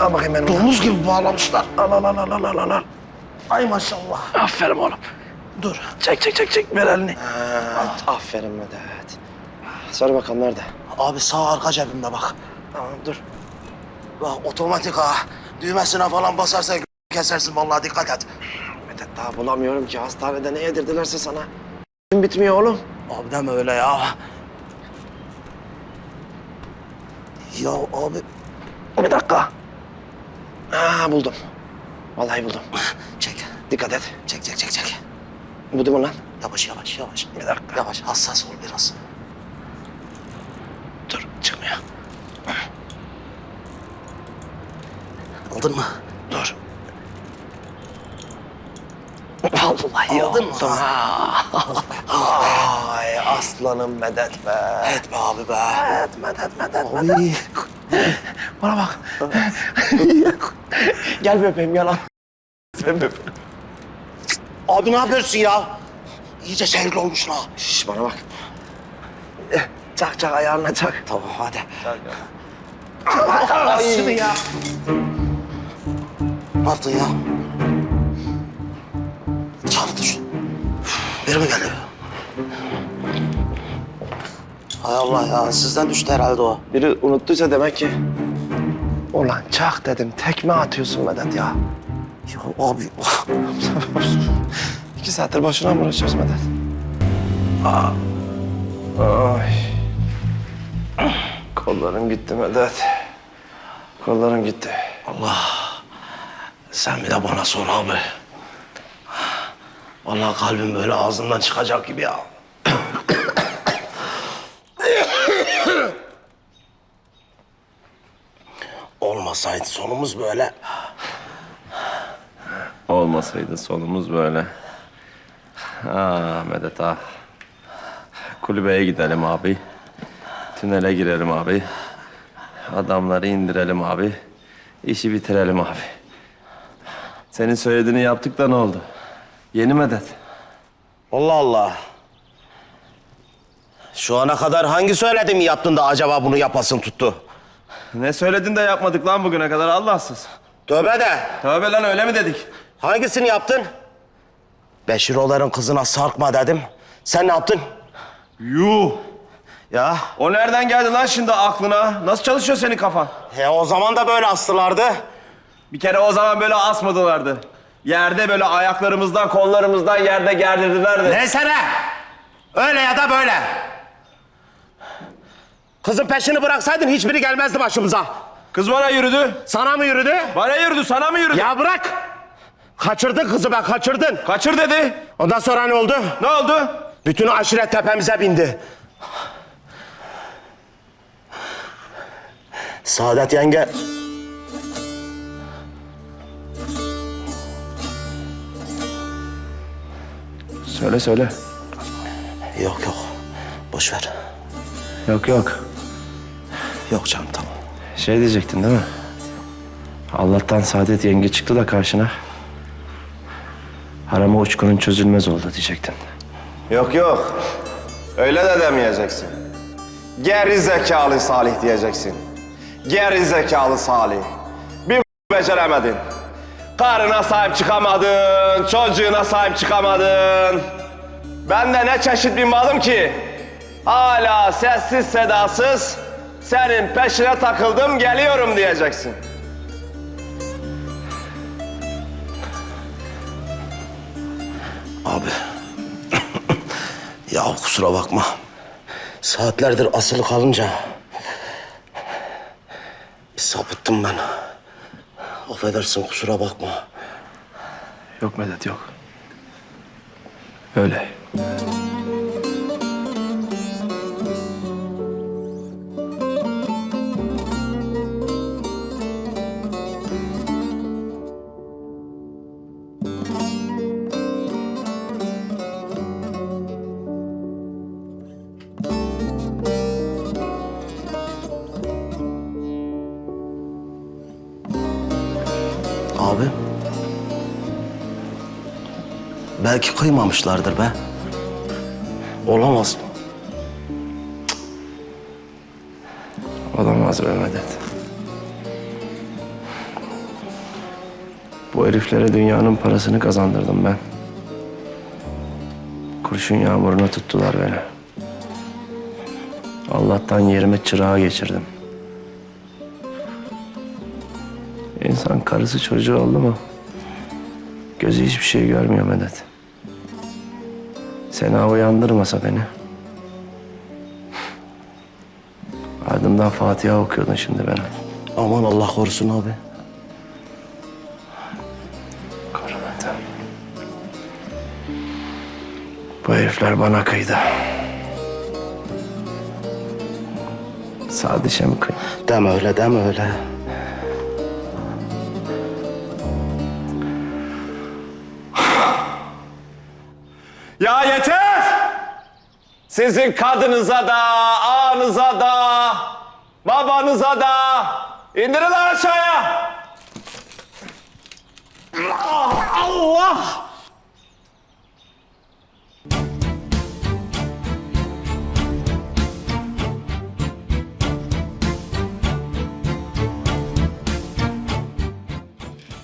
Al bakayım benim. Domuz gibi bağlamışlar. Al al al al al al al. Ay maşallah. Aferin oğlum. Dur. Çek çek çek çek ver elini. Aferin Medet. Sor bakalım nerede? Abi sağ arka cebimde bak. Tamam dur. Bak otomatik ha. Düğmesine falan basarsan kesersin vallahi dikkat et. Medet daha bulamıyorum ki. Hastanede ne yedirdilerse sana. Gün bitmiyor oğlum. Abi deme öyle ya. Ya abi. Bir dakika. Ha buldum. Vallahi buldum. Çek. Dikkat et. Çek çek çek çek. Buldum mu lan? Yavaş yavaş yavaş. Bir dakika. Yavaş hassas ol biraz. Dur çıkmıyor. Aldın mı? Dur. Vallahi Aldın mı? Ay aslanım Medet be. Etme abi be. Medet, Medet, Medet, Abi. Bana bak. Gel öpeyim gel al. Sen. Abi ne yapıyorsun ya? İyice şehirli olmuşsun ha. Şş bana bak. Eh, Çak çak ayağına çak. Tamam hadi. Ay. ya. Ne yaptın ya? Çarptı şu. Biri mi geliyor? Hay Allah ya sizden düştü herhalde o. Biri unuttuysa demek ki. Ulan çak dedim. Tekme atıyorsun Medet ya. Ya abi İki saattir boşuna mı uğraşıyoruz Medet? Aa. Ay. Kollarım gitti Medet. Kollarım gitti. Allah. Sen bir de bana sor abi. Vallahi kalbim böyle ağzından çıkacak gibi ya. Olmasaydı sonumuz böyle. Olmasaydı sonumuz böyle. Ah Medet ah. Kulübeye gidelim abi. Tünele girelim abi. Adamları indirelim abi. İşi bitirelim abi. Senin söylediğini yaptık da ne oldu? Yeni Medet. Allah Allah. Şu ana kadar hangi söylediğimi yaptın da acaba bunu yapasın tuttu? Ne söyledin de yapmadık lan bugüne kadar Allahsız. Tövbe de. Tövbe lan öyle mi dedik? Hangisini yaptın? Beşiroğulların kızına sarkma dedim. Sen ne yaptın? Yuh! Ya O nereden geldi lan şimdi aklına? Nasıl çalışıyor senin kafan? he o zaman da böyle astılardı. Bir kere o zaman böyle asmadılardı. Yerde böyle ayaklarımızdan, kollarımızdan yerde gerdirdilerdi. Neyse ne? Öyle ya da böyle. Kızın peşini bıraksaydın hiçbiri gelmezdi başımıza. Kız bana yürüdü. Sana mı yürüdü? Bana yürüdü, sana mı yürüdü? Ya bırak. Kaçırdın kızı be kaçırdın. Kaçır dedi. Ondan sonra ne oldu? Ne oldu? Bütün aşiret tepemize bindi. Saadet yenge... Söyle söyle. Yok yok. Boş ver. Yok yok. Yok canım tamam. Şey diyecektin değil mi? Allah'tan Saadet yenge çıktı da karşına. Arama uçkunun çözülmez oldu diyecektin. Yok yok. Öyle de demeyeceksin. Geri zekalı Salih diyeceksin. Geri zekalı Salih. Bir beceremedin. Karına sahip çıkamadın, çocuğuna sahip çıkamadın. Ben de ne çeşit bir malım ki? Hala sessiz sedasız senin peşine takıldım geliyorum diyeceksin. Abi. ya kusura bakma. Saatlerdir asılı kalınca... Bir sapıttım ben. Affedersin kusura bakma. Yok Medet yok. Öyle. Abi. Belki kıymamışlardır be. Olamaz mı? Olamaz be Medet. Bu heriflere dünyanın parasını kazandırdım ben. Kurşun yağmuruna tuttular beni. Allah'tan yerime çırağı geçirdim. İnsan karısı çocuğu oldu mu? Gözü hiçbir şey görmüyor Medet. Sena uyandırmasa beni. Ardından Fatiha okuyordun şimdi bana. Aman Allah korusun abi. Korumadı. Bu herifler bana kıydı. Sadişe mi kıydı? Deme öyle deme öyle. Sizin kadınıza da, ağanıza da, babanıza da indirin aşağıya! Allah!